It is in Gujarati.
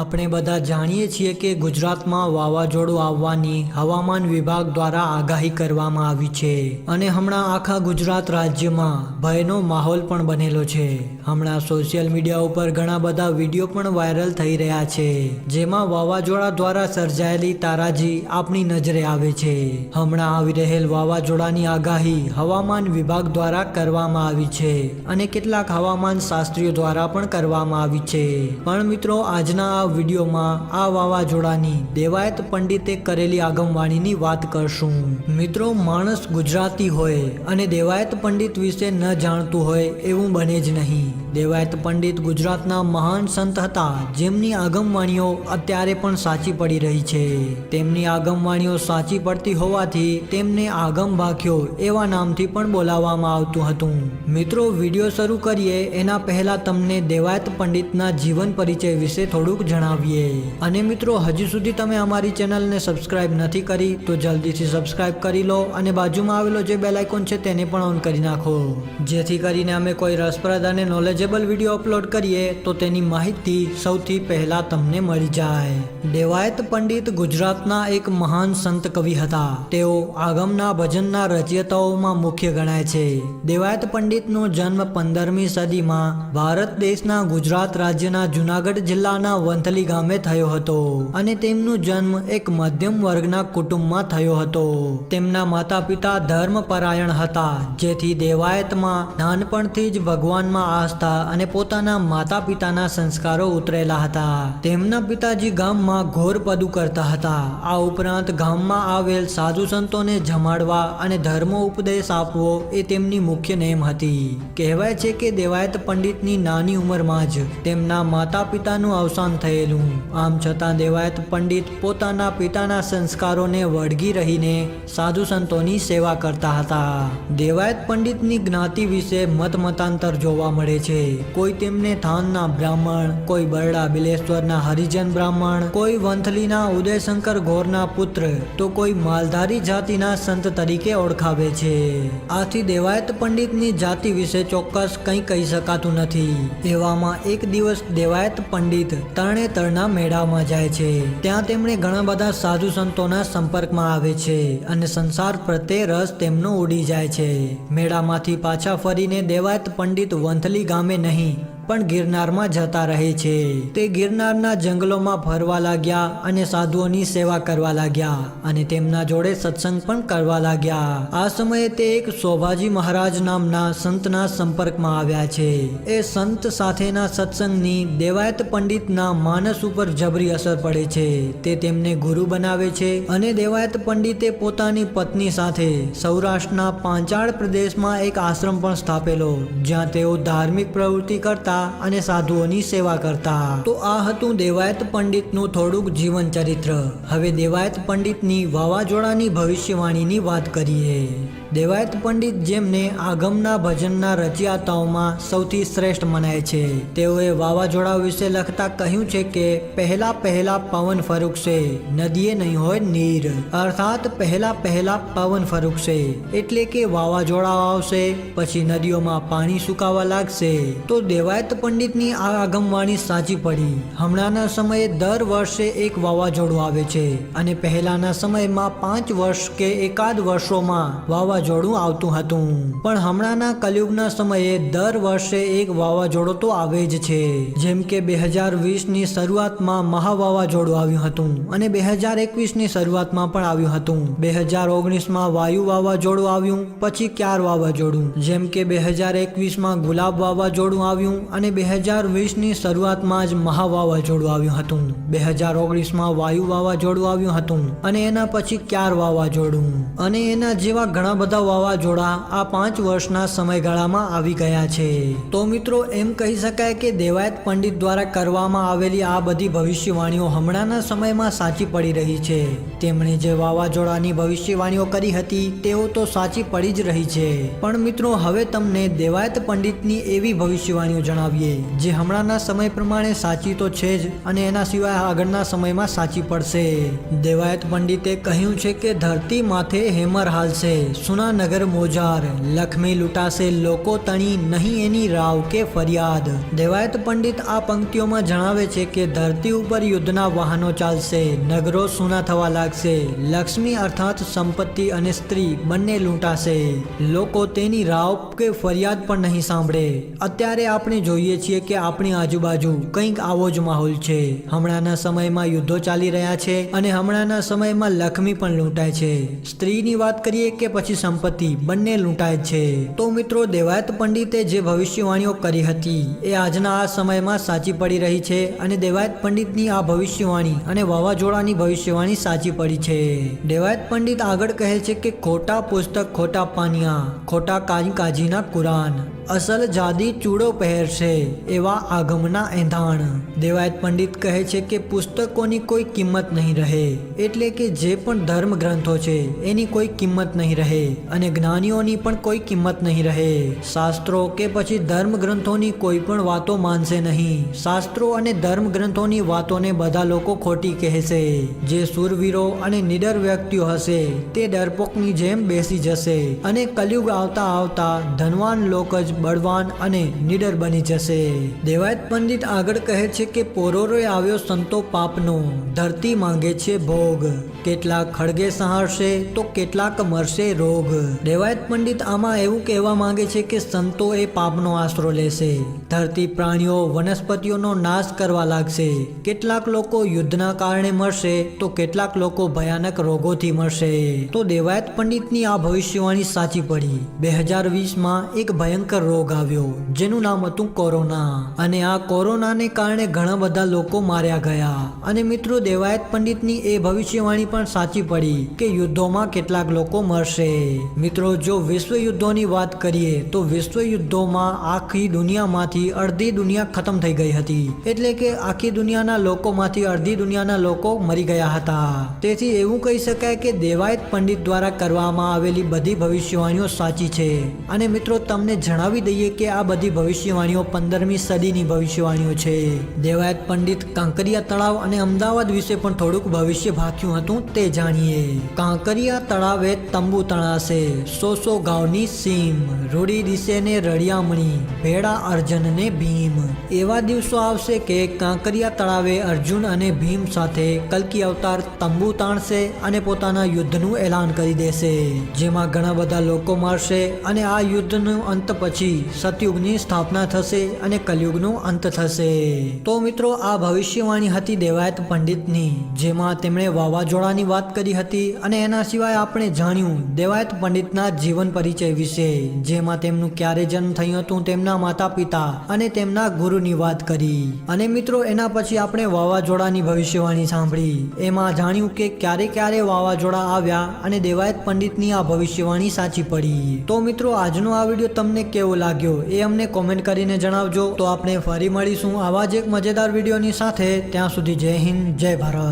આપણે બધા જાણીએ છીએ કે ગુજરાતમાં વાવાઝોડું આવવાની હવામાન વિભાગ દ્વારા આગાહી કરવામાં આવી છે અને હમણાં આખા ગુજરાત રાજ્યમાં ભયનો માહોલ પણ બનેલો છે. હમણાં સોશિયલ મીડિયા ઉપર ઘણા બધા વીડિયો પણ વાયરલ થઈ રહ્યા છે, જેમાં વાવાઝોડા દ્વારા સર્જાયેલી તારાજી આપણી નજરે આવે છે. હમણાં આવી રહેલ વાવાઝોડાની આગાહી હવામાન વિભાગ દ્વારા કરવામાં આવી છે અને કેટલાક હવામાન શાસ્ત્રીઓ દ્વારા પણ કરવામાં આવી છે. પણ મિત્રો, આજના આ વિડીયોમાં આ વાવાઝોડાની દેવાયત પંડિતે કરેલી આગમવાણીની વાત કરશું. મિત્રો, માણસ ગુજરાતી હોય અને દેવાયત પંડિત વિશે ન જાણતું હોય એવું બને જ નહીં. દેવાયત પંડિત ગુજરાતના મહાન સંત હતા. જેમની આગમવાણીઓ અત્યારે પણ સાચી પડી રહી છે. તેમની આગમવાણીઓ સાચી પડતી હોવાથી તેમને આગમ ભાખ્યો એવા નામથી પણ બોલાવવામાં આવતું હતું. મિત્રો, વીડિયો શરૂ કરીએ એના પહેલા તમને દેવાયત પંડિતના જીવન પરિચય વિશે થોડુંક જણાવીએ. અને મિત્રો, હજી સુધી તમે અમારી ચેનલને સબસ્ક્રાઇબ નથી કરી, તો જલ્દીથી સબસ્ક્રાઇબ કરી લો અને બાજુમાં આવેલો જે બેલ આઇકોન છે તેને પણ ઓન કરી નાખો. જેથી કરીને અમે કોઈ રસપ્રદ અને નોલેજેબલ વીડિયો અપલોડ કરીએ, તો તેની માહિતી સૌથી પહેલા તમને મળી જાય. દેવાયત પંડિત ગુજરાતના એક મહાન સંત કવિ હતા. તેઓ આગમના ભજનના રચયતાઓમાં મુખ્ય ગણાય છે. દેવાયત પંડિતનો જન્મ પંદરમી સદીમાં ભારત દેશના ગુજરાત રાજ્યના જુનાગઢ જિલ્લાના વંથલી ગામે થયો હતો અને તેમનો જન્મ એક મધ્યમ વર્ગના કુટુંબમાં થયો હતો. તેમના માતા પિતા ધર્મપરાયણ હતા, જેથી દેવાયતમાં નાનપણથી જ ભગવાનમાં આસ્થા અને પોતાના માતા પિતાના સંસ્કારો ઉતરેલા હતા. તેમના પિતાજી ગામમાં ઘોર પદુ કરતા હતા. આ ઉપરાંત ગામમાં આવેલ સાધુ સંતોને જમાડવા અને ધર્મ ઉપદેશ આપવો એ તેમની મુખ્ય નેમ હતી. કહેવાય છે કે દેવાયત પંડિતની નાની ઉંમરમાં જ તેમના માતા પિતાનું અવસાન થયેલું. આમ છતાં દેવાયત પંડિત પોતાના પિતાના સંસ્કારોને વળગી રહીને સાધુ સંતોની સેવા કરતા હતા. દેવાયત પંડિતની જ્ઞાતિ વિશે મત મતાંતર જોવા મળે છે. કોઈ તેમને થાનના બ્રાહ્મણ, કોઈ બરડા બિલેશ્વરના હરિજન બ્રાહ્મણ, કોઈ વંથલીના ઉદયશંકર ગોરના પુત્ર, તો કોઈ માલધારી જાતિના સંત તરીકે ઓળખાવે છે. આથી દેવાયત પંડિતની જાતિ વિશે ચોક્કસ કંઈ કહી શકાતું નથી. એવામાં એક દિવસ દેવાયત પંડિત તરણેતરના મેળામાં જાય છે. ત્યાં તેમણે ઘણા બધા સાધુ સંતોના સંપર્કમાં આવે છે અને સંસાર પ્રત્યે રસ તેમનો ઉડી જાય છે. મેળામાંથી પાછા ફરીને દેવાયત પંડિત વંથલી ગામે નહીં પણ ગિરનારમાં જતા રહે છે. તે ગિરનારના જંગલોમાં ફરવા લાગ્યા અને સાધુઓની સેવા કરવા લાગ્યા અને તેમના જોડે સત્સંગ પણ કરવા લાગ્યા. આ સમયે તે એક શોભાજી મહારાજ નામના સંતના સંપર્કમાં આવ્યા છે. એ સંત સાથેના સત્સંગની દેવાયત પંડિતના માનસ ઉપર જબરી અસર પડે છે. તે તેમને ગુરુ બનાવે છે અને દેવાયત પંડિતે પોતાની પત્ની સાથે સૌરાષ્ટ્રના પાંચાળ પ્રદેશમાં એક આશ્રમ પણ સ્થાપેલો, જ્યાં તેઓ ધાર્મિક પ્રવૃત્તિ કરતા અને સાધુઓની સેવા કરતા. તો આ હતું દેવાયત પંડિતનું થોડુંક જીવન ચરિત્ર. હવે દેવાયત પંડિતની વાવાઝોડાની ભવિષ્યવાણીની વાત કરીએ. દેવાયત પંડિત જેમને આગમના ભજનના રચયાતાઓમાં સૌથી શ્રેષ્ઠ મનાય છે. તેઓએ વાવાઝોડા વિશે લખતા કહ્યું છે કે, પહેલા પહેલા પવન ફરુકશે નદીએ નહીં હોય નીર. અર્થાત, પહેલા પહેલા પવન ફરુકશે એટલે કે વાવાઝોડા આવશે, પછી નદીઓમાં પાણી સુકાવા લાગશે. તો દેવાયત પંડિતની આ આગમવાણી સાચી પડી. હમણાંના સમયે દર વર્ષે એક વાવાઝોડું આવે છે અને પહેલાના સમયમાં પાંચ વર્ષ કે એકાદ વર્ષોમાં વાવાઝોડું આવતું હતું. પણ હમણાંના કલયુગના સમયે દર વર્ષે એક વાવાઝોડું તો આવે જ છે. જેમ કે બે હજાર વીસની શરૂઆતમાં મહા વાવાઝોડું આવ્યું હતું અને બે હજાર એકવીસની શરૂઆતમાં પણ આવ્યું હતું. બે હજાર ઓગણીસમાં વાયુ વાવાઝોડું આવ્યું, પછી ક્યાર વાવાઝોડું? જેમ કે બે હજાર એકવીસમાં ગુલાબ વાવાઝોડું આવ્યું અને બે હજાર વીસની શરૂઆતમાં જ મહા વાવાઝોડું આવ્યું હતું. બે હજાર ઓગણીસમાં વાયુ વાવાઝોડું આવ્યું હતું અને એના પછી ક્યાર વાવાઝોડું? અને એના જેવા ઘણા બધા વાવાઝોડા આ પાંચ વર્ષના સમયગાળામાં આવી ગયા છે. તો મિત્રો, એમ કહી શકાય કે દેવાયત પંડિત દ્વારા કરવામાં આવેલી આ બધી ભવિષ્યવાણીઓ હમણાંના સમયમાં સાચી પડી રહી છે. તેમણે જે વાવાઝોડાની ભવિષ્યવાણીઓ કરી હતી, તેઓ તો સાચી પડી જ રહી છે. પણ મિત્રો, હવે તમને દેવાયત પંડિતની એવી ભવિષ્યવાણીઓ જણાવીએ જે હમણાંના સમય પ્રમાણે સાચી તો છે જ અને એના સિવાય આગળના સમયમાં સાચી પડશે. દેવાયત પંડિતે કહ્યું છે કે ધરતી માથે હેમર હાલશે. સુના સુના નગર મોજાર લક્ષ્મી લૂંટાશે, લોકો તણી નહીં એની રાવ કે ફરિયાદ. દેવાયત પંડિત આ પંક્તિઓમાં જણાવે છે કે ધરતી ઉપર યુદ્ધના વાહનો ચાલશે, નગરો સુના થવા લાગશે, લક્ષ્મી અર્થાત સંપત્તિ અને સ્ત્રી બંને લૂંટાશે. લોકો તેની રાવ કે ફરિયાદ પણ નહીં સાંભળે. અત્યારે આપણે જોઈએ છીએ કે આપણી આજુબાજુ કંઈક આવો જ માહોલ છે. હમણાંના સમયમાં યુદ્ધો ચાલી રહ્યા છે અને હમણાંના સમયમાં લક્ષ્મી પણ લૂંટાય છે. સ્ત્રીની વાત કરીએ કે પછી સંપત્તિ બંને લૂંટાય છે. તો મિત્રો, દેવાયત પંડિતે જે ભવિષ્યવાણીઓ કરી હતી એ આજના આ સમયમાં સાચી પડી રહી છે અને દેવાયત પંડિતની આ ભવિષ્યવાણી અને વાવાઝોડાની ભવિષ્યવાણી સાચી પડી છે. દેવાયત પંડિત આગળ કહે છે કે, ખોટા પુસ્તક, ખોટા પાનિયા, ખોટા કાજી કાજીના કુરાન. અસલ જાદી ચૂડો પહેરશે એવા આગમના એંધાણ. દેવાયત પંડિત કહે છે કે પુસ્તકોની કોઈ કિંમત નહીં રહે, એટલે કે જે પણ ધર્મ ગ્રંથો છે, એની કોઈ કિંમત નહીં રહે, અને જ્ઞાનીઓની પણ કોઈ કિંમત નહીં રહે. શાસ્ત્રો કે પછી ધર્મ ગ્રંથોની કોઈ પણ વાતો માનશે નહીં. શાસ્ત્રો અને ધર્મ ગ્રંથોની વાતોને બધા લોકો ખોટી કહેશે. જે સુરવીરો અને નિડર વ્યક્તિઓ હશે, તે ડરપોકની જેમ બેસી જશે. અને કલયુગ આવતા આવતા ધનવાન લોક જ બળવાન અને નીડર બની જશે. દેવાયત પંડિત આગળ કહે છે કે પોરોરોએ આવ્યો સંતો પાપનો, ધરતી માંગે છે ભોગ. કેટલાક ખડગે સહારશે તો કેટલાક મરશે રોગ. દેવાયત પંડિત આમાં એવું કહેવા માંગે છે કે સંતો એ પાપનો આશરો લેશે. ધરતી પ્રાણીઓ વનસ્પતિઓનો નાશ કરવા લાગશે. કેટલાક લોકો યુદ્ધના કારણે મરશે તો કેટલાક લોકો ભયાનક રોગોથી મરશે. તો દેવાયત પંડિતની આ ભવિષ્યવાણી સાચી પડી. બે હજાર વીસમાં એક ભયંકર રોગ આવ્યો, જેનું નામ હતું કોરોના. અને આ કોરોનાને કારણે ઘણા બધા લોકો માર્યા ગયા. અને મિત્રો, દેવાયત પંડિતની એ ભવિષ્યવાણી પણ સાચી પડી કે યુદ્ધોમાં કેટલાક લોકો મરશે. મિત્રો, જો વિશ્વ યુદ્ધોની વાત કરીએ, તો વિશ્વ યુદ્ધોમાં આખી દુનિયામાંથી અડધી દુનિયા ખતમ થઈ ગઈ હતી. એટલે કે આખી દુનિયાના લોકોમાંથી અડધી દુનિયાના લોકો મરી ગયા હતા. તેથી એવું કહી શકાય કે દેવાયત પંડિત દ્વારા કરવામાં આવેલી બધી ભવિષ્યવાણીઓ સાચી છે. અને મિત્રો, તમને જણાવી દઈએ કે આ બધી ભવિષ્યવાણીઓ પંદરમી સદીની ભવિષ્યવાણીઓ છે. દેવાયત પંડિત કાંકરિયા તળાવ અને અમદાવાદ વિશે પણ થોડુંક ભવિષ્ય ભાખ્યું હતું તે જાણીએ. કાંકરિયા તળાવે તંબુ તણાશે. સો સો ગાવની સીમ, રૂડી દિશે ને રળિયામણી ભેડા અર્જુન ને ભીમ. એવા દિવસો આવશે કે કાંકરિયા તળાવે અર્જુન અને ભીમ સાથે કલ્કી અવતાર તંબુ તાણશે અને પોતાના યુદ્ધનું એલાન કરી દેશે. જેમાં ઘણા બધા લોકો મારશે અને આ યુદ્ધનો અંત પછી સતયુગની સ્થાપના થશે અને કલયુગનો અંત થશે. તો મિત્રો, આ ભવિષ્યવાણી હતી દેવાયત પંડિતની, જેમાં તેમણે વાવાઝોડાની વાત કરી હતી અને એના સિવાય આપણે જાણ્યું દેવાયત પંડિતના જીવન પરિચય વિશે, જેમાં તેમનું ક્યારે જન્મ થયું હતું તેમના માતા પિતા અને તેમના ગુરુની વાત કરી. અને મિત્રો, એના પછી આપણે વાવાઝોડાની ભવિષ્યવાણી સાંભળી. એમાં જાણ્યું કે ક્યારે ક્યારે વાવાઝોડા આવ્યા અને દેવાયત પંડિતની આ ભવિષ્યવાણી સાચી પડી. તો મિત્રો, આજનો આ વીડિયો તમને કેવો લાગ્યો એ અમને કોમેન્ટ કરીને જણાવજો. તો આપણે ફરી મળીશું આવા જ એક મજેદાર વિડીયોની સાથે. ત્યાં સુધી જય હિન્દ, જય ભારત.